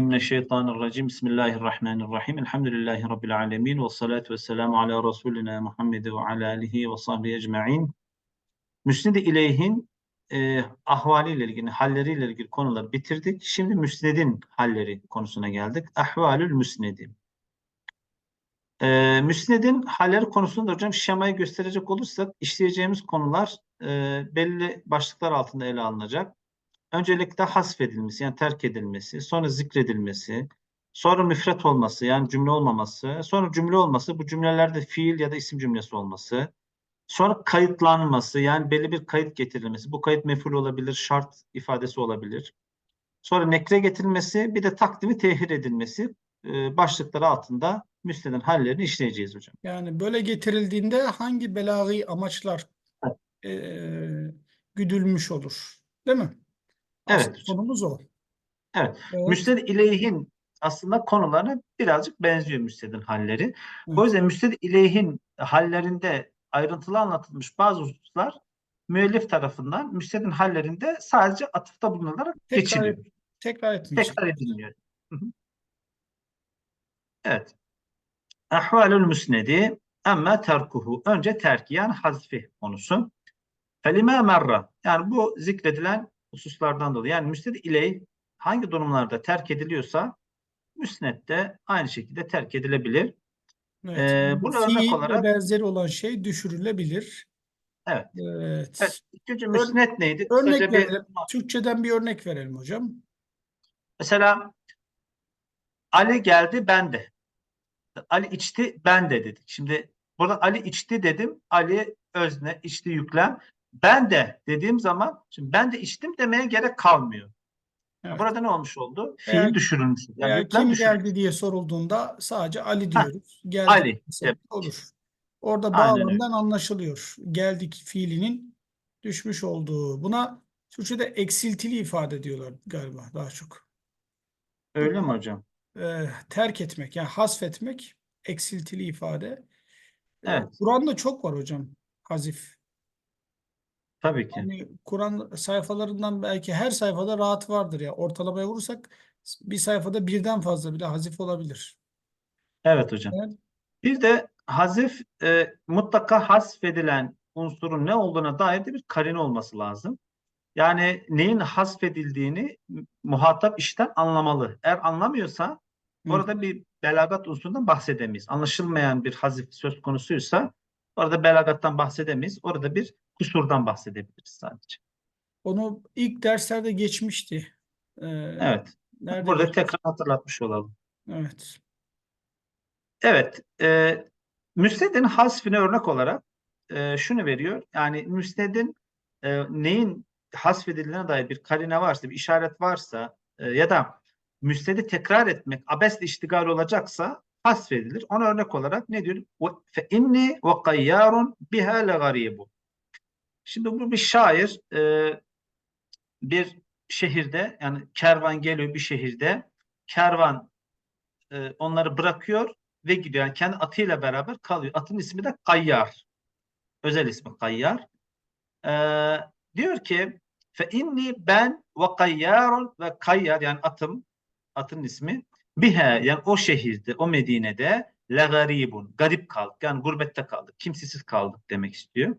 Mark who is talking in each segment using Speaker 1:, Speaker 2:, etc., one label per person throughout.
Speaker 1: Mineşşeytanirracim. Bismillahirrahmanirrahim. Elhamdülillahi Rabbil alemin. Ve salatu ve selamu ala Resulina Muhammed ve ala alihi ve sahbihi ecma'in. Müsned-i İleyh'in e, ahvaliyle ilgili, halleriyle ilgili konuları bitirdik. Şimdi müsnedin halleri konusuna geldik. Ahvalül müsnedi. E, müsnedin halleri konusunda hocam şemayı gösterecek olursak işleyeceğimiz konular e, belli başlıklar altında ele alınacak. Öncelikle hasfedilmesi yani terk edilmesi, sonra zikredilmesi, sonra müfret olması yani cümle olmaması, sonra cümle olması, bu cümlelerde fiil ya da isim cümlesi olması, sonra kayıtlanması yani belli bir kayıt getirilmesi, bu kayıt meful olabilir, şart ifadesi olabilir. Sonra nekre getirilmesi, bir de takdimi tehir edilmesi e, başlıkları altında müstedin hallerini işleyeceğiz hocam.
Speaker 2: Yani böyle getirildiğinde hangi belagi amaçlar
Speaker 1: Evet.
Speaker 2: eee, güdülmüş olur? Değil mi?
Speaker 1: Evet
Speaker 2: Asıl
Speaker 1: hocam.
Speaker 2: konumuz o.
Speaker 1: Evet.
Speaker 2: Evet.
Speaker 1: Müsned ileyhin aslında konularına birazcık benziyor müstedin halleri.
Speaker 2: Evet.
Speaker 1: O yüzden müsned ileyhin hallerinde ayrıntılı anlatılmış bazı hususlar müellif tarafından müstedin hallerinde sadece atıfta bulunularak
Speaker 2: Tekrar,
Speaker 1: geçiliyor.
Speaker 2: tekrar etmeyeceğim.
Speaker 1: Tekrar edilmiyor. Hı hı. Evet. Ahvalül müsnedi emme terkuhu. Önce terki yani hazfi konusu. Felime merra. Yani bu zikredilen hususlardan dolayı. Yani müsned iley hangi durumlarda terk ediliyorsa müsned de aynı şekilde terk edilebilir.
Speaker 2: Evet.
Speaker 1: Ee, buna örnek olarak-
Speaker 2: benzeri olan şey düşürülebilir.
Speaker 1: Evet.
Speaker 2: Evet.
Speaker 1: Evet. İlk önce müsned neydi?
Speaker 2: Örnek
Speaker 1: Kısaca bir-
Speaker 2: verelim. Türkçeden bir örnek verelim hocam.
Speaker 1: Mesela Ali geldi ben de. Ali içti ben de dedik. Şimdi burada Ali içti dedim. Ali özne içti yüklem. Ben de dediğim zaman şimdi ben de içtim demeye gerek kalmıyor.
Speaker 2: Evet.
Speaker 1: Burada ne olmuş oldu? Fiil
Speaker 2: Eğer-
Speaker 1: düşürülmüş. Yani yüklem
Speaker 2: kim
Speaker 1: düşürülmüş.
Speaker 2: geldi diye sorulduğunda sadece Ali diyoruz. Geldi
Speaker 1: Ali, evet.
Speaker 2: olur. Orada bağlamdan anlaşılıyor. Geldik fiilinin düşmüş olduğu. Buna Türkçe'de eksiltili ifade diyorlar galiba daha çok.
Speaker 1: Öyle mi hocam?
Speaker 2: Ee, terk etmek yani hasfetmek eksiltili ifade. Ee,
Speaker 1: Evet.
Speaker 2: Kur'an'da çok var hocam hazif.
Speaker 1: Tabii ki.
Speaker 2: Yani Kur'an sayfalarından belki her sayfada rahat vardır ya. Ortalamaya vurursak bir sayfada birden fazla bile hazif olabilir.
Speaker 1: Evet hocam.
Speaker 2: Evet.
Speaker 1: Bir de hazif e, mutlaka hasfedilen unsurun ne olduğuna dair de bir karine olması lazım. Yani neyin hasfedildiğini muhatap işten anlamalı. Eğer anlamıyorsa
Speaker 2: Hı.
Speaker 1: orada bir belagat unsurundan bahsedemeyiz. Anlaşılmayan bir hazif söz konusuysa orada belagattan bahsedemeyiz. Orada bir kusurdan bahsedebiliriz sadece.
Speaker 2: Onu ilk derslerde geçmişti. Ee,
Speaker 1: Evet.
Speaker 2: nerede
Speaker 1: Burada
Speaker 2: geçmişti?
Speaker 1: tekrar hatırlatmış olalım.
Speaker 2: Evet.
Speaker 1: Evet, e, müsnedin hasfine örnek olarak e, şunu veriyor. Yani müsnedin e, neyin hasfedildiğine dair bir karine varsa, bir işaret varsa e, ya da müsnedi tekrar etmek abesle iştigal olacaksa hasfedilir. Ona örnek olarak ne diyor? Fe inni ve gayyarun biha legaribu. Şimdi bu bir şair e, bir şehirde yani kervan geliyor bir şehirde kervan e, onları bırakıyor ve gidiyor. Yani kendi atıyla beraber kalıyor. Atın ismi de Kayyar. Özel ismi Kayyar. Ee, diyor ki fe inni ben ve kayyarun ve kayyar yani atım atın ismi bihe yani o şehirde o Medine'de le garibun garip kaldık yani gurbette kaldık kimsesiz kaldık demek istiyor.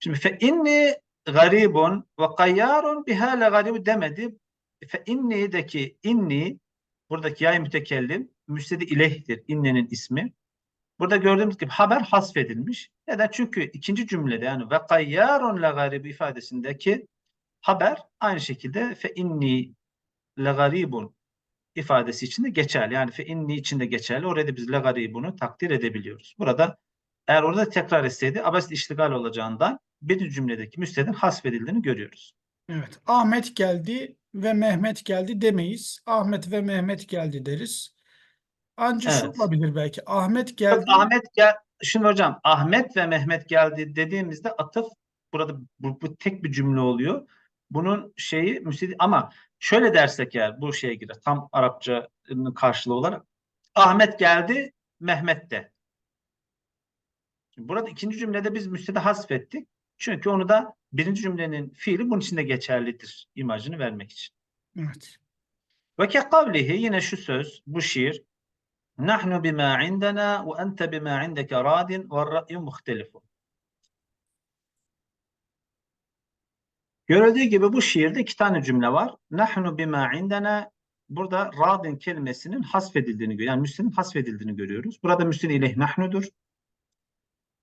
Speaker 1: Şimdi fe inni garibun ve kayyarun biha le garibun demedi. Fe inni'deki inni buradaki yay mütekellim müstedi ilehtir innenin ismi. Burada gördüğümüz gibi haber hasfedilmiş. Neden? Çünkü ikinci cümlede yani ve kayyarun la garibi ifadesindeki haber aynı şekilde fe inni la garibun ifadesi için de geçerli. Yani fe inni için de geçerli. Orada biz la garibunu takdir edebiliyoruz. Burada eğer orada tekrar etseydi abes iştigal olacağından bir cümledeki müstedin hasfedildiğini görüyoruz.
Speaker 2: Evet. Ahmet geldi ve Mehmet geldi demeyiz. Ahmet ve Mehmet geldi deriz. Ancak şu
Speaker 1: Evet.
Speaker 2: olabilir belki. Ahmet geldi.
Speaker 1: Ahmet gel şimdi hocam Ahmet ve Mehmet geldi dediğimizde atıf burada bu, bu tek bir cümle oluyor. Bunun şeyi müstedi ama şöyle dersek eğer bu şeye girer tam Arapçanın karşılığı olarak Ahmet geldi Mehmet de. Şimdi burada ikinci cümlede biz müstedi hasfettik. Çünkü onu da birinci cümlenin fiili bunun içinde geçerlidir imajını vermek için.
Speaker 2: Evet.
Speaker 1: Ve ke kavlihi yine şu söz, bu şiir. Nahnu bima indena ve ente bima indeke radin ve ra'yu muhtelifun. Görüldüğü gibi bu şiirde iki tane cümle var. Nahnu bima indena burada radin kelimesinin hasfedildiğini görüyoruz. Yani müsnedin hasfedildiğini görüyoruz. Burada müsned ileyh nahnudur.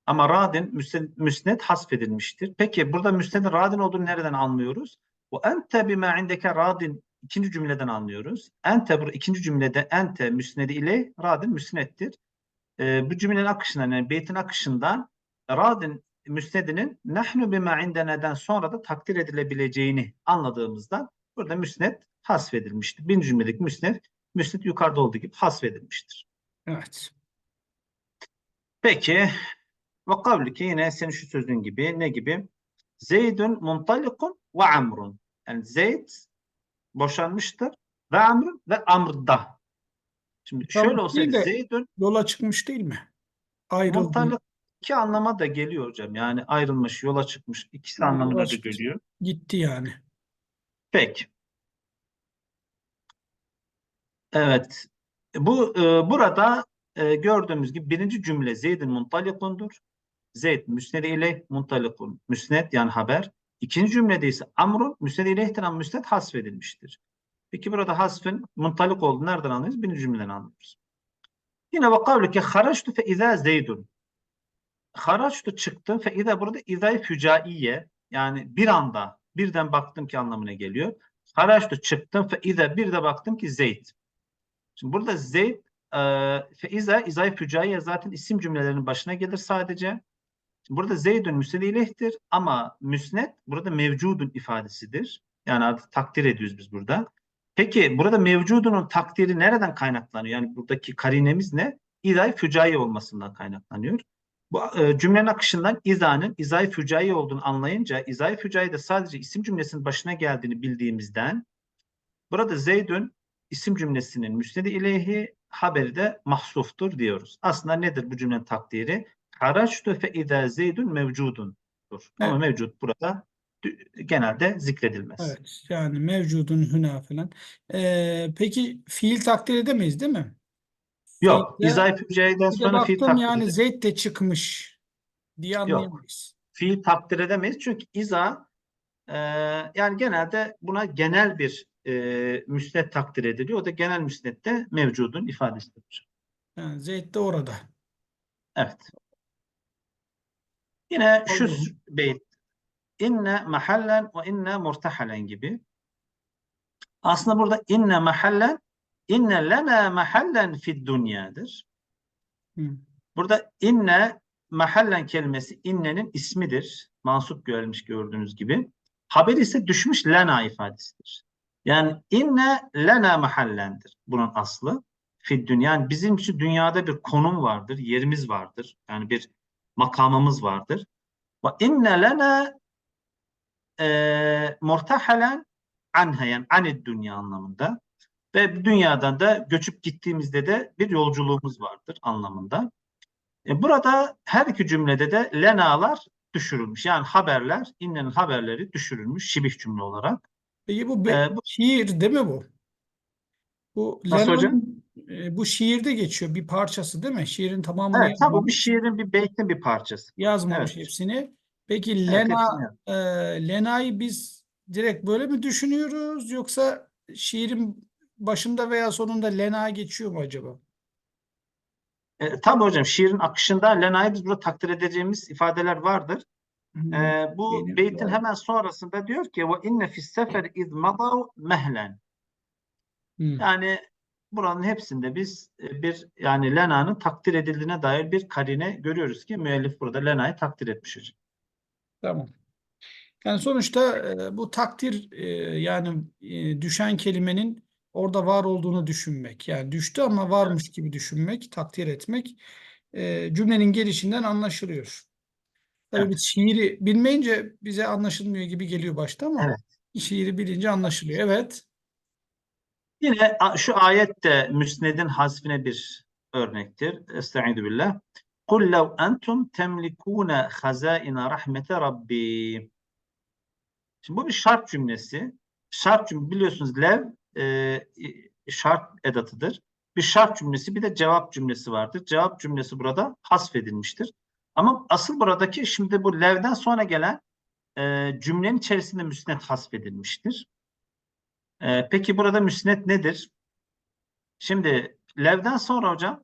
Speaker 1: Ama radin müsned, müsned hasfedilmiştir. Peki burada müsnedin radin olduğunu nereden anlıyoruz? Bu ente bima indeke radin ikinci cümleden anlıyoruz. Ente bu ikinci cümlede ente müsnedi ile radin müsnettir. Ee, bu cümlenin akışından yani beytin akışından radin müsnedinin nahnu bima indeneden sonra da takdir edilebileceğini anladığımızda burada müsned hasfedilmiştir. Birinci cümledeki müsned, müsned yukarıda olduğu gibi hasfedilmiştir.
Speaker 2: Evet.
Speaker 1: Peki ve kavlike yine senin şu sözün gibi ne gibi? Zeydun muntalikun ve amrun. Yani Zeyd boşanmıştır ve amrun ve amrda. Şimdi
Speaker 2: Tamam,
Speaker 1: şöyle olsaydı Zeydun
Speaker 2: Yola çıkmış değil mi? Ayrıldı.
Speaker 1: muntalik iki anlama da geliyor hocam. Yani ayrılmış, yola çıkmış. ikisi anlamına da
Speaker 2: çıktı.
Speaker 1: geliyor.
Speaker 2: Gitti yani.
Speaker 1: Peki. Evet. Bu e, burada e, gördüğümüz gibi birinci cümle Zeyd'in muntalikundur. Zeyd müsned ile muntalikun. Müsned yani haber. İkinci cümlede ise amrun müsned ileyhtir ama müsned hasfedilmiştir. Peki burada hasfın muntalik olduğunu nereden anlıyoruz? Birinci cümleden anlıyoruz. Yine ve kavluke haraçtu fe izâ zeydun. Haraçtu çıktım fe izâ burada izâ fücaiye yani bir anda birden baktım ki anlamına geliyor. Haraçtu çıktım fe izâ bir de baktım ki Zeyd. Şimdi burada Zeyd e, fe izâ izâ fücaiye zaten isim cümlelerinin başına gelir sadece. Şimdi burada Zeydun müsned ileyhtir ama müsned burada mevcudun ifadesidir. Yani artık takdir ediyoruz biz burada. Peki burada mevcudunun takdiri nereden kaynaklanıyor? Yani buradaki karinemiz ne? İzay fücai olmasından kaynaklanıyor. Bu e, cümlenin akışından izanın izay fücai olduğunu anlayınca izay fücai de sadece isim cümlesinin başına geldiğini bildiğimizden burada Zeydun isim cümlesinin müsnedi ileyhi haberi de mahsuftur diyoruz. Aslında nedir bu cümlenin takdiri? Haraçtu fe izâ zeydun mevcudundur. Ama
Speaker 2: Evet.
Speaker 1: mevcut burada genelde zikredilmez.
Speaker 2: Evet. Yani mevcudun hüna falan. Ee, peki fiil takdir edemeyiz değil mi?
Speaker 1: Yok.
Speaker 2: Fiilde-
Speaker 1: İzâ fücaiden
Speaker 2: Bir de
Speaker 1: sonra fiil
Speaker 2: baktım
Speaker 1: takdir
Speaker 2: yani
Speaker 1: edemeyiz.
Speaker 2: Zeyd de çıkmış diye anlayamayız.
Speaker 1: Fiil takdir edemeyiz. Çünkü iza e, yani genelde buna genel bir e, müsned takdir ediliyor. O da genel müsnedde mevcudun ifadesidir.
Speaker 2: Yani Zeyd de orada.
Speaker 1: Evet. Yine şu
Speaker 2: Olur.
Speaker 1: beyt inne mahallen ve inne murtahalen gibi. Aslında burada inne mahallen inne lena mahallen fid dünyadır.
Speaker 2: Hı.
Speaker 1: Burada inne mahallen kelimesi innenin ismidir. Mansup görülmüş gördüğünüz gibi. Haber ise düşmüş lena ifadesidir. Yani inne lena mahallendir bunun aslı. Fid dünya. Yani bizim için dünyada bir konum vardır, yerimiz vardır. Yani bir makamımız vardır. Ve inne lena e, murtahalen anha yani anid dünya anlamında. Ve dünyadan da göçüp gittiğimizde de bir yolculuğumuz vardır anlamında. E, burada her iki cümlede de lenalar düşürülmüş. Yani haberler, innenin haberleri düşürülmüş şibih cümle olarak.
Speaker 2: Peki bu,
Speaker 1: Ee, bu-
Speaker 2: şiir değil mi bu? Bu
Speaker 1: Nasıl hocam?
Speaker 2: Lena'nın e, bu şiirde geçiyor bir parçası değil mi? Şiirin tamamını
Speaker 1: Evet, tabii bu bir şiirin bir beytin bir parçası.
Speaker 2: yazmamış
Speaker 1: Evet.
Speaker 2: hepsini. Peki
Speaker 1: Evet,
Speaker 2: Lena
Speaker 1: hepsini
Speaker 2: e, Lena'yı biz direkt böyle mi düşünüyoruz yoksa şiirin başında veya sonunda Lena geçiyor mu acaba?
Speaker 1: E, tabii hocam şiirin akışında Lena'yı biz burada takdir edeceğimiz ifadeler vardır. E, bu
Speaker 2: Benim-
Speaker 1: beytin hemen sonrasında diyor ki ve inne fis sefer iz madav mehlen. Yani buranın hepsinde biz e, bir yani Lena'nın takdir edildiğine dair bir karine görüyoruz ki müellif burada Lena'yı takdir etmiş hocam.
Speaker 2: Tamam. Yani sonuçta e, bu takdir e, yani e, düşen kelimenin orada var olduğunu düşünmek. Yani düştü ama varmış gibi düşünmek, takdir etmek e, cümlenin gelişinden anlaşılıyor. Tabii
Speaker 1: Evet.
Speaker 2: biz şiiri bilmeyince bize anlaşılmıyor gibi geliyor başta ama
Speaker 1: Evet.
Speaker 2: şiiri bilince anlaşılıyor. Evet.
Speaker 1: Yine a- şu ayet de müsnedin hasfine bir örnektir. Estaizu billah. قُلْ لَوْ أَنْتُمْ تَمْلِكُونَ خَزَائِنَ رَحْمَةَ رَبِّي Şimdi bu bir şart cümlesi. Şart cümle biliyorsunuz lev e, şart edatıdır. Bir şart cümlesi bir de cevap cümlesi vardır. Cevap cümlesi burada hasfedilmiştir. Ama asıl buradaki şimdi bu levden sonra gelen e, cümlenin içerisinde müsnet hasfedilmiştir. E, peki burada müsnet nedir? Şimdi levden sonra hocam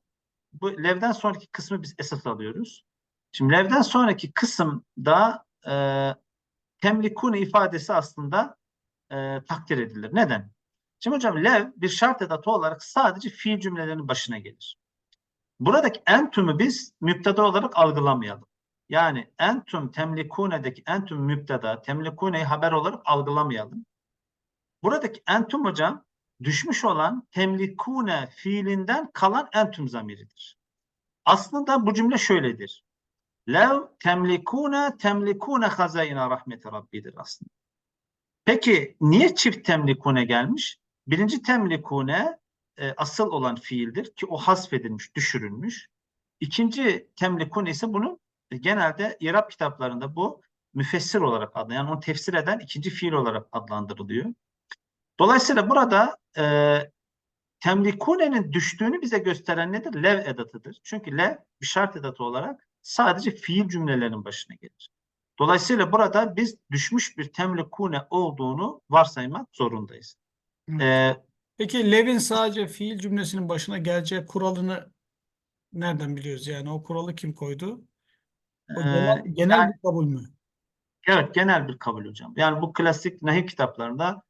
Speaker 1: bu levden sonraki kısmı biz esas alıyoruz. Şimdi levden sonraki kısımda e, temlikune ifadesi aslında e, takdir edilir. Neden? Şimdi hocam lev bir şart edatı olarak sadece fiil cümlelerinin başına gelir. Buradaki entümü biz müpteda olarak algılamayalım. Yani entüm temlikune'deki entüm müpteda, temlikune'yi haber olarak algılamayalım. Buradaki entüm hocam düşmüş olan temlikune fiilinden kalan entüm zamiridir. Aslında bu cümle şöyledir. Lev temlikune temlikune hazayina rahmeti rabbidir aslında. Peki niye çift temlikune gelmiş? Birinci temlikune e, asıl olan fiildir ki o hasfedilmiş, düşürülmüş. İkinci temlikune ise bunun e, genelde İrab kitaplarında bu müfessir olarak adlı, yani onu tefsir eden ikinci fiil olarak adlandırılıyor. Dolayısıyla burada e, temlikune'nin düştüğünü bize gösteren nedir? Lev edatıdır. Çünkü lev bir şart edatı olarak sadece fiil cümlelerinin başına gelir. Dolayısıyla burada biz düşmüş bir temlikune olduğunu varsaymak zorundayız. Ee,
Speaker 2: Peki Lev'in sadece fiil cümlesinin başına geleceği kuralını nereden biliyoruz? Yani o kuralı kim koydu? O
Speaker 1: e,
Speaker 2: genel, genel
Speaker 1: yani-
Speaker 2: bir kabul mü?
Speaker 1: evet genel bir kabul hocam. Yani bu klasik nahiv kitaplarında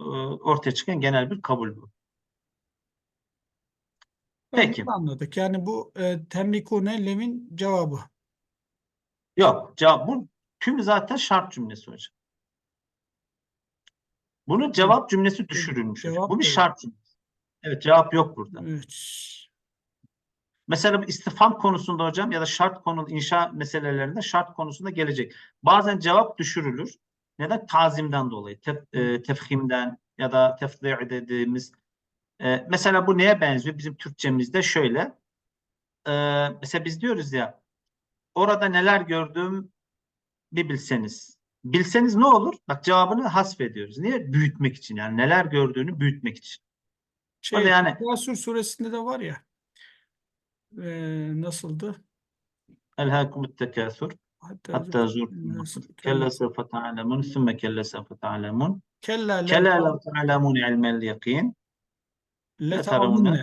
Speaker 1: e, ortaya çıkan genel bir kabul bu.
Speaker 2: Tamam,
Speaker 1: Peki.
Speaker 2: bunu anladık. Yani bu e, temlikune Lev'in cevabı.
Speaker 1: Yok, cevap bu tüm zaten şart cümlesi hocam. Bunun cevap cümlesi düşürülmüş.
Speaker 2: Cevap
Speaker 1: Bu bir şart cümlesi. Evet, cevap yok burada.
Speaker 2: Evet.
Speaker 1: Mesela bu istifham konusunda hocam ya da şart konu inşa meselelerinde şart konusunda gelecek. Bazen cevap düşürülür. Neden? Tazimden dolayı. Tef, e, tefhimden ya da tefdi' dediğimiz. E, mesela bu neye benziyor? Bizim Türkçemizde şöyle. E, mesela biz diyoruz ya orada neler gördüm bir bilseniz. Bilseniz ne olur? Bak cevabını hasfediyoruz. Niye? Büyütmek için yani neler gördüğünü büyütmek için.
Speaker 2: Şey,
Speaker 1: Orada yani-
Speaker 2: Yasur suresinde de var ya. E, nasıldı?
Speaker 1: Elhâkumut tekâsur.
Speaker 2: Hatta
Speaker 1: Hatta zurtumul Kelle sevfe ta'lemun. Sümme kelle sevfe ta'lemun.
Speaker 2: Kella
Speaker 1: lev ta'lemun ilmel yakin.
Speaker 2: letaravunne.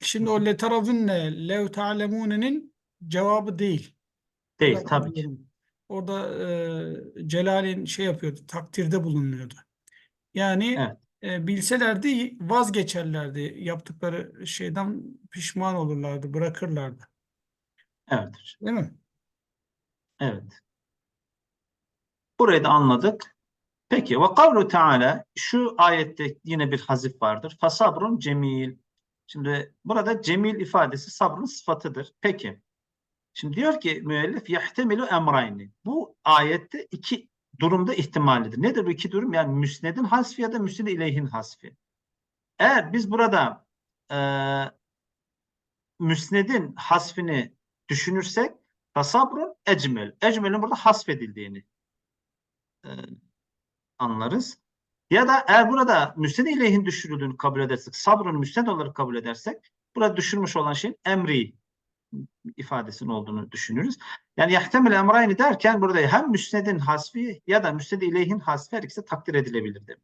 Speaker 2: Şimdi o letaravunne lev ta'lemune'nin cevabı değil.
Speaker 1: Değil tabii ki.
Speaker 2: Orada e, Celal'in şey yapıyordu, takdirde bulunuyordu. Yani
Speaker 1: Evet.
Speaker 2: e, bilselerdi vazgeçerlerdi. Yaptıkları şeyden pişman olurlardı, bırakırlardı.
Speaker 1: Evet.
Speaker 2: Değil mi?
Speaker 1: Evet. Burayı da anladık. Peki ve kavlu Teala şu ayette yine bir hazif vardır. Fasabrun cemil. Şimdi burada cemil ifadesi sabrın sıfatıdır. Peki. Şimdi diyor ki müellif yahtemilu emrayni. Bu ayette iki durumda ihtimallidir. Nedir bu iki durum? Yani müsnedin hasfi ya da müsned ileyhin hasfi. Eğer biz burada e, müsnedin hasfini düşünürsek fasabrun ecmel. Ecmel'in burada hasfedildiğini e, anlarız. Ya da eğer burada müsned ileyhin düşürüldüğünü kabul edersek, sabrın müsned olarak kabul edersek, burada düşürmüş olan şeyin emri ifadesinin olduğunu düşünürüz. Yani yahtemil emrayni derken burada hem müsnedin hasfi ya da müsned ileyhin hasfi her ikisi takdir edilebilir demek.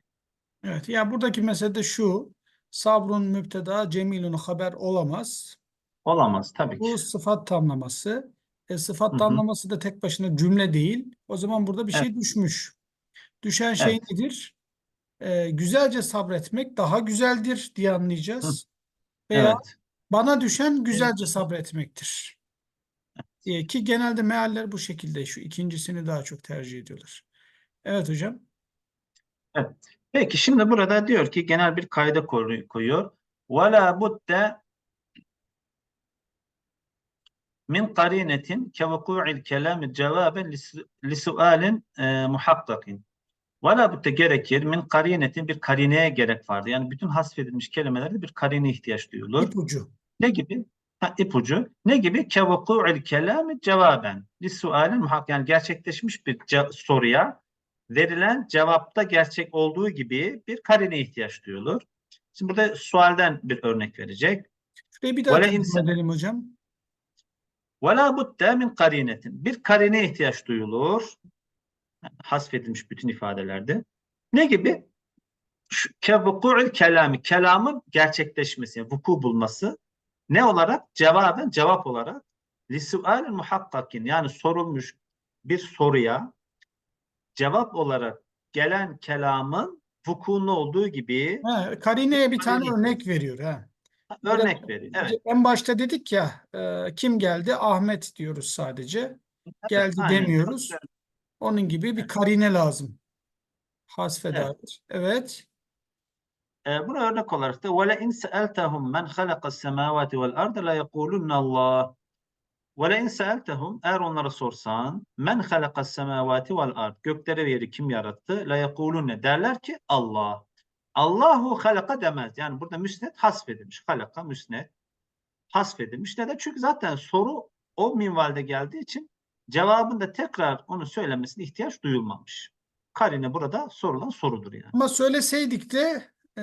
Speaker 2: Evet. Ya buradaki mesele de şu. Sabrun müpteda, cemilun haber olamaz.
Speaker 1: Olamaz tabii ki.
Speaker 2: Bu sıfat tamlaması. E, sıfat
Speaker 1: Hı hı.
Speaker 2: tamlaması da tek başına cümle değil. O zaman burada bir şey
Speaker 1: Evet.
Speaker 2: düşmüş. Düşen şey
Speaker 1: Evet.
Speaker 2: nedir? E, güzelce sabretmek daha güzeldir diye anlayacağız. Veya
Speaker 1: Evet.
Speaker 2: bana düşen güzelce sabretmektir. Diye ki genelde mealler bu şekilde. Şu ikincisini daha çok tercih ediyorlar. Evet hocam.
Speaker 1: Peki şimdi burada diyor ki genel bir kaide koy- koyuyor. وَلَا بُدَّ min karinetin kevuku'il kelami cevaben li sualin e, muhakkakin. Vela budde gerekir min karinetin bir karineye gerek vardı. Yani bütün hasfedilmiş kelimelerde bir karine ihtiyaç duyulur.
Speaker 2: İpucu.
Speaker 1: Ne gibi? Ha, ipucu. Ne gibi? Kevuku'il kelami cevaben li sualin muhakkak. Yani gerçekleşmiş bir ce- soruya verilen cevapta gerçek olduğu gibi bir karine ihtiyaç duyulur. Şimdi burada sualden bir örnek verecek.
Speaker 2: Şurayı bir daha
Speaker 1: Vele
Speaker 2: tercüme
Speaker 1: insan-
Speaker 2: edelim hocam.
Speaker 1: وَلَا بُدَّ min karinetin. Bir karine ihtiyaç duyulur. Hasfedilmiş bütün ifadelerde. Ne gibi? Şu- Kevuku'il kelami. Kelamın gerçekleşmesi, yani vuku bulması. ne olarak? Cevaben, cevap olarak. Lisu'alil muhakkakin. Yani sorulmuş bir soruya cevap olarak gelen kelamın vuku'nun olduğu gibi
Speaker 2: Ha, karineye bir tane
Speaker 1: Karine.
Speaker 2: örnek veriyor. Ha.
Speaker 1: örnek veriyor. Evet.
Speaker 2: En başta dedik ya e, kim geldi? Ahmet diyoruz sadece. Geldi
Speaker 1: Aynen.
Speaker 2: demiyoruz. Onun gibi bir karine lazım. Hasfe
Speaker 1: Evet.
Speaker 2: Evet.
Speaker 1: Ee, buna örnek olarak da وَلَاِنْ سَأَلْتَهُمْ مَنْ خَلَقَ السَّمَاوَاتِ وَالْاَرْضَ لَيَقُولُنَّ اللّٰهِ وَلَاِنْ سَأَلْتَهُمْ Eğer onlara sorsan مَنْ خَلَقَ السَّمَاوَاتِ وَالْاَرْضِ Gökleri ve yeri kim yarattı? لَيَقُولُنَّ Derler ki Allah. Allahu halaka demez. Yani burada müsnet hasfedilmiş. Halaka müsnet hasfedilmiş. Neden? Çünkü zaten soru o minvalde geldiği için cevabında tekrar onu söylemesine ihtiyaç duyulmamış. Karine burada sorulan sorudur yani.
Speaker 2: Ama söyleseydik de e,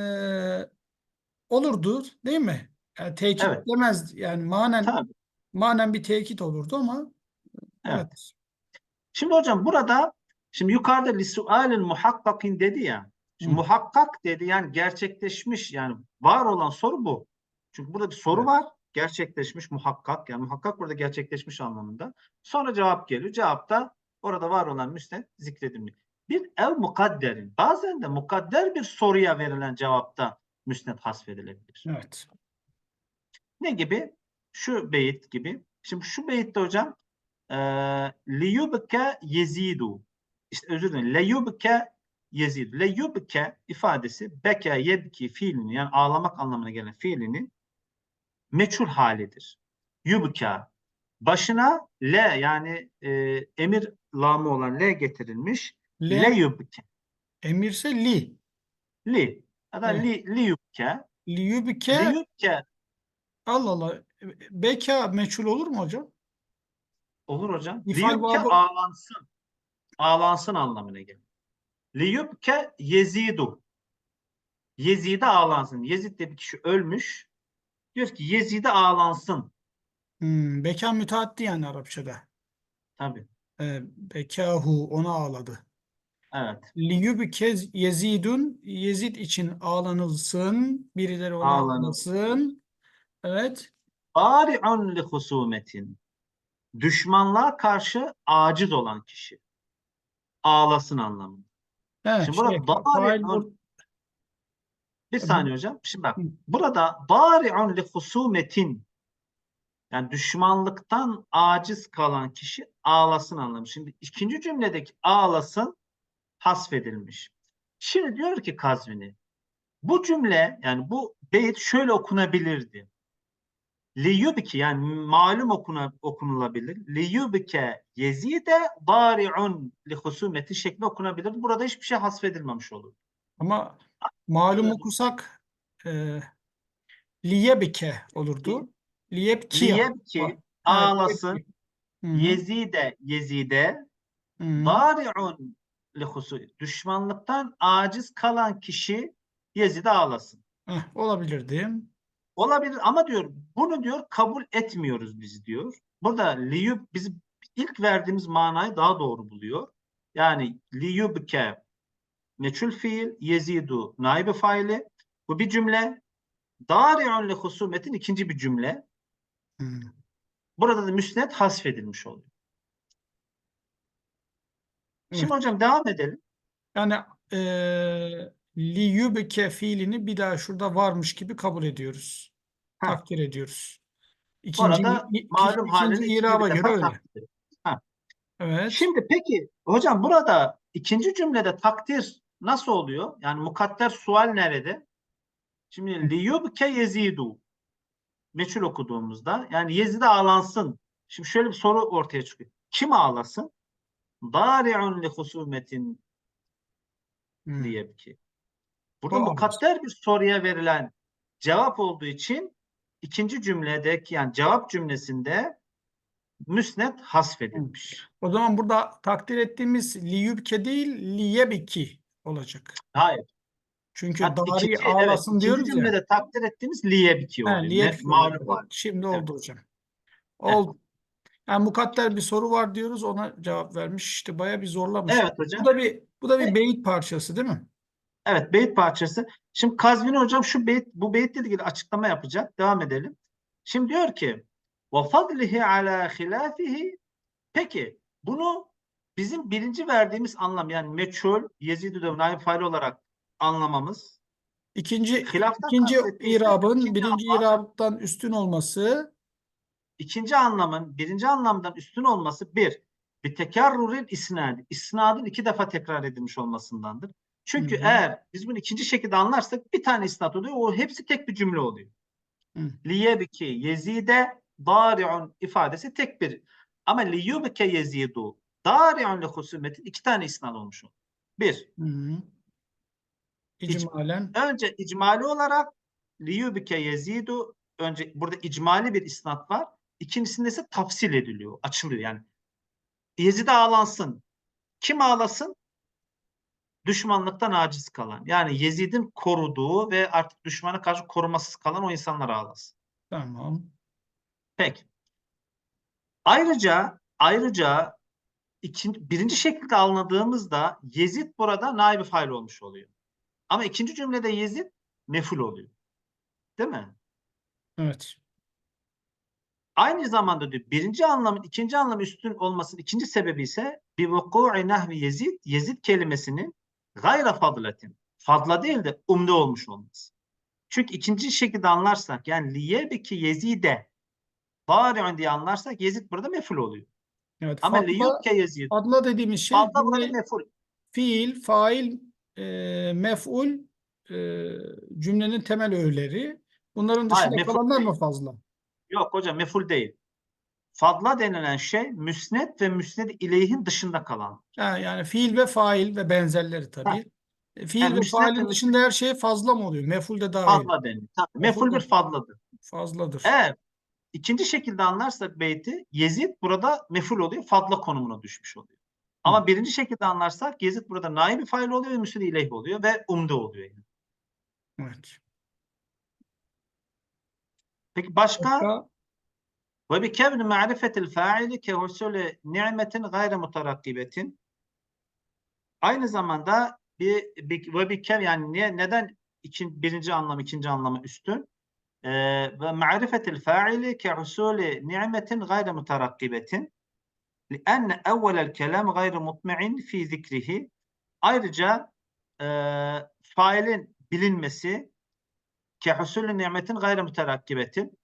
Speaker 2: olurdu değil mi? Yani tekit
Speaker 1: Evet.
Speaker 2: demez. Yani manen
Speaker 1: Tabii.
Speaker 2: manen bir tekit olurdu ama
Speaker 1: Evet.
Speaker 2: evet.
Speaker 1: Şimdi hocam burada şimdi yukarıda lisualil muhakkakin dedi ya. Şimdi
Speaker 2: Hı.
Speaker 1: muhakkak dedi yani gerçekleşmiş yani var olan soru bu. Çünkü burada bir soru
Speaker 2: Evet.
Speaker 1: var. Gerçekleşmiş muhakkak yani muhakkak burada gerçekleşmiş anlamında. Sonra cevap geliyor. Cevapta orada var olan müsnet zikredilmiyor. Bir ev mukadderin. Bazen de mukadder bir soruya verilen cevapta müsnet hasfedilebilir.
Speaker 2: Evet.
Speaker 1: Ne gibi? Şu beyit gibi. Şimdi şu beyitte hocam eee liyubke yezidu. İşte özür dilerim. Leyubke yezidu. Leyubke ifadesi beke yebki fiilini yani ağlamak anlamına gelen fiilini meçhul halidir. Yubka. Başına le yani e, emir lamı olan le getirilmiş.
Speaker 2: Le,
Speaker 1: Leyubke.
Speaker 2: emirse li.
Speaker 1: Li. Da
Speaker 2: Evet.
Speaker 1: li, liyubke.
Speaker 2: Liyubike
Speaker 1: Liyubke
Speaker 2: Allah Allah. Beka meçhul olur mu hocam?
Speaker 1: Olur hocam.
Speaker 2: İfal
Speaker 1: Liyubke
Speaker 2: babı-
Speaker 1: ağlansın. Ağlansın anlamına gelir. Liyubke yezidu. Yezid'e ağlansın. Yezid de bir kişi ölmüş. Diyor ki Yezid'e ağlansın.
Speaker 2: Hmm, beka müteaddi yani Arapçada.
Speaker 1: Tabii.
Speaker 2: E, bekahu ona ağladı.
Speaker 1: Evet.
Speaker 2: Liyubke yezidun Yezid için ağlanılsın. Birileri ona
Speaker 1: Ağlanılsın.
Speaker 2: Evet.
Speaker 1: Bari'un li husumetin. Düşmanlığa karşı aciz olan kişi. Ağlasın anlamında.
Speaker 2: Evet.
Speaker 1: Şimdi burada
Speaker 2: şey,
Speaker 1: bari-
Speaker 2: fail bur-
Speaker 1: Bir saniye hocam. Şimdi bak.
Speaker 2: Hı.
Speaker 1: Burada bari'un li husumetin yani düşmanlıktan aciz kalan kişi ağlasın anlamı. Şimdi ikinci cümledeki ağlasın hasfedilmiş. Şimdi diyor ki Kazvini bu cümle yani bu beyit şöyle okunabilirdi. Liyubike yani malum okuna, okunulabilir. Liyubike yezide bari'un li husumeti şekli okunabilir. Burada hiçbir şey hasfedilmemiş olur.
Speaker 2: ama malum okusak e, liyebike olurdu. Liyebki.
Speaker 1: Liyebki ağlasın.
Speaker 2: Hı hı,
Speaker 1: Yezide yezide
Speaker 2: hı hı.
Speaker 1: bari'un li husu düşmanlıktan aciz kalan kişi Yezid'e ağlasın.
Speaker 2: Heh, olabilirdi.
Speaker 1: Olabilir ama diyor bunu diyor kabul etmiyoruz biz diyor. Burada liyub biz ilk verdiğimiz manayı daha doğru buluyor. Yani liyubke meçhul fiil yezidu naibe faili. Bu bir cümle. Dari'un li husumetin ikinci bir cümle.
Speaker 2: Hı.
Speaker 1: Burada da müsnet hasfedilmiş oluyor. Şimdi hocam devam edelim.
Speaker 2: Yani eee liyubike fiilini bir daha şurada varmış gibi kabul ediyoruz.
Speaker 1: Ha.
Speaker 2: Takdir ediyoruz.
Speaker 1: Bu
Speaker 2: İkinci,
Speaker 1: arada
Speaker 2: i-
Speaker 1: malum
Speaker 2: ikinci
Speaker 1: halini ikinci
Speaker 2: iraba göre öyle.
Speaker 1: ediyoruz.
Speaker 2: Evet.
Speaker 1: Şimdi peki hocam burada ikinci cümlede takdir nasıl oluyor? Yani mukadder sual nerede? Şimdi liyubke yezidu meçhul okuduğumuzda yani Yezid'e ağlansın. Şimdi şöyle bir soru ortaya çıkıyor. Kim ağlasın? Dari'un li husumetin
Speaker 2: Hı.
Speaker 1: liyebki. Burada
Speaker 2: O
Speaker 1: mukadder bir soruya verilen cevap olduğu için ikinci cümledeki yani cevap cümlesinde müsnet hasfedilmiş.
Speaker 2: O zaman burada takdir ettiğimiz liyubke değil liyebiki olacak.
Speaker 1: Hayır.
Speaker 2: Çünkü
Speaker 1: Ha,
Speaker 2: dari
Speaker 1: ikinci, evet,
Speaker 2: ağlasın
Speaker 1: ikinci
Speaker 2: diyoruz ya.
Speaker 1: cümlede takdir ettiğimiz liye bitiyor
Speaker 2: He,
Speaker 1: oluyor.
Speaker 2: liye
Speaker 1: Ne-
Speaker 2: bitiyor.
Speaker 1: malum var.
Speaker 2: Şimdi
Speaker 1: Evet.
Speaker 2: oldu hocam. Oldu. Yani mukadder bir soru var diyoruz ona cevap vermiş. İşte baya bir zorlamış.
Speaker 1: Evet hocam.
Speaker 2: Bu da bir bu da bir
Speaker 1: Evet.
Speaker 2: beyit parçası değil mi?
Speaker 1: Evet beyit parçası. Şimdi Kazvini hocam şu beyit bu beyitle ilgili açıklama yapacak. Devam edelim. Şimdi diyor ki ve fadlihi ala hilafihi peki bunu bizim birinci verdiğimiz anlam yani meçhul Yezid-i Dövün naib fail olarak anlamamız
Speaker 2: İkinci
Speaker 1: Hilaftan
Speaker 2: ikinci
Speaker 1: ise
Speaker 2: irabın birinci
Speaker 1: anlam.
Speaker 2: irabtan üstün olması
Speaker 1: ikinci anlamın birinci anlamdan üstün olması bir bir tekerrürün isnadi. İsnadın iki defa tekrar edilmiş olmasındandır. Çünkü
Speaker 2: Hı hı.
Speaker 1: eğer biz bunu ikinci şekilde anlarsak bir tane isnat oluyor. O hepsi tek bir cümle oluyor. Liyebki yezide dari'un ifadesi tek bir. Ama liyubke yezidu dari'un li husumetin iki tane isnad olmuş olur. Bir.
Speaker 2: Hı hı. İcmalen
Speaker 1: Önce icmali olarak liyubke yezidu önce burada icmali bir isnat var. İkincisinde ise tafsil ediliyor, açılıyor yani. Yezid ağlansın. Kim ağlasın? Düşmanlıktan aciz kalan. Yani Yezid'in koruduğu ve artık düşmana karşı korumasız kalan o insanlar ağlasın.
Speaker 2: tamam.
Speaker 1: Peki. Ayrıca ayrıca ikinci, birinci şekilde anladığımızda Yezid burada naib fail olmuş oluyor. Ama ikinci cümlede Yezid meful oluyor. Değil mi?
Speaker 2: Evet.
Speaker 1: Aynı zamanda diyor birinci anlamın ikinci anlamı üstün olmasının ikinci sebebi ise bir vuku'i nahvi Yezid, Yezid kelimesinin gayra fadletin, fadla değil de umde olmuş olması. Çünkü ikinci şekilde anlarsak yani liyebeki Yezide bari'un diye anlarsak Yezid burada meful oluyor.
Speaker 2: Evet.
Speaker 1: Ama liyubke Yezid
Speaker 2: fadla dediğimiz şey
Speaker 1: fadla burada meful.
Speaker 2: fiil, fail, e, mef'ul e, cümlenin temel öğeleri. Bunların
Speaker 1: Hayır,
Speaker 2: dışında
Speaker 1: mef'ul
Speaker 2: kalanlar mı fazla?
Speaker 1: Yok hocam meful değil. Fadla denilen şey müsnet ve müsned ileyhin dışında kalan.
Speaker 2: Ha, yani fiil ve fail ve benzerleri tabii. E, Fiil
Speaker 1: Yani
Speaker 2: ve failin dışında her şey fazla mı oluyor? Mef'ul de dahil.
Speaker 1: Fadla deniyor. Tabii,
Speaker 2: Meful
Speaker 1: bir fadladır.
Speaker 2: Fazladır.
Speaker 1: Eğer ikinci şekilde anlarsak beyti Yezid burada meful oluyor. Fadla konumuna düşmüş oluyor. Ama birinci şekilde anlarsak Yezid burada naib fail oluyor ve müsned ileyh oluyor ve umde oluyor. Yani.
Speaker 2: Evet.
Speaker 1: Peki başka
Speaker 2: Başka?
Speaker 1: ve bi kevni ma'rifetil fa'ili ke husule ni'metin gayre mutarakkibetin aynı zamanda bir, bir ve bir kev yani niye, neden ikin, birinci anlam ikinci anlamı üstün? Ee, ve ma'rifetil fa'ili ke husule ni'metin gayre mutarakkibetin لأن أول الكلام غير مطمع في ذكره ayrıca e, failin bilinmesi kehusulü nimetin gayri müterakkibetin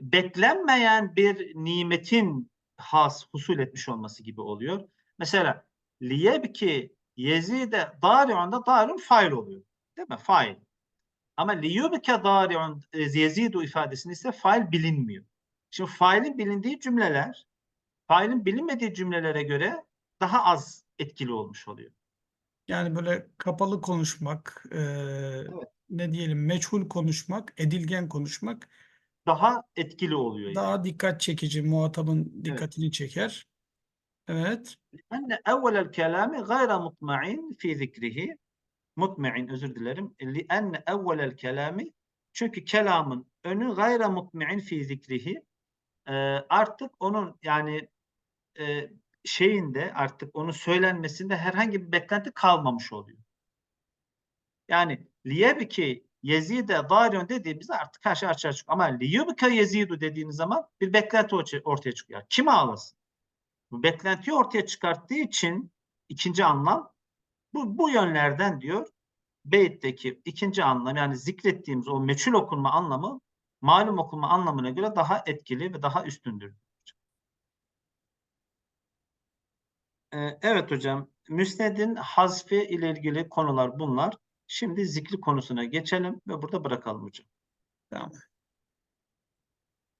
Speaker 1: beklenmeyen bir nimetin has husul etmiş olması gibi oluyor. Mesela liyebki yezide dari'unda dari'un fail oluyor. Değil mi? Fail. Ama liyubike dari'un e, yezidu ifadesini ise fail bilinmiyor. Şimdi failin bilindiği cümleler failin bilinmediği cümlelere göre daha az etkili olmuş oluyor.
Speaker 2: Yani böyle kapalı konuşmak, e, ne diyelim meçhul konuşmak, edilgen konuşmak
Speaker 1: daha etkili oluyor
Speaker 2: daha dikkat çekici, muhatabın dikkatini çeker. Evet.
Speaker 1: Enne evvelel kelami gayra mutma'in fi zikrihi. Mutma'in özür dilerim. Enne evvelel kelami çünkü kelamın önü gayra mutma'in fi zikrihi. Ee, artık onun yani e, şeyinde artık onun söylenmesinde herhangi bir beklenti kalmamış oluyor. Yani liyebki yezide darion dediğimizde artık her şey açığa çıkıyor. Ama liyebke yezidu dediğiniz zaman bir beklenti ortaya çıkıyor. Kim ağlasın? Bu beklentiyi ortaya çıkarttığı için ikinci anlam bu, bu yönlerden diyor Beyt'teki ikinci anlam yani zikrettiğimiz o meçhul okunma anlamı malum okunma anlamına göre daha etkili ve daha üstündür. Ee, evet hocam. Müsned'in hazfi ile ilgili konular bunlar. Şimdi zikri konusuna geçelim ve burada bırakalım hocam.
Speaker 2: Tamam.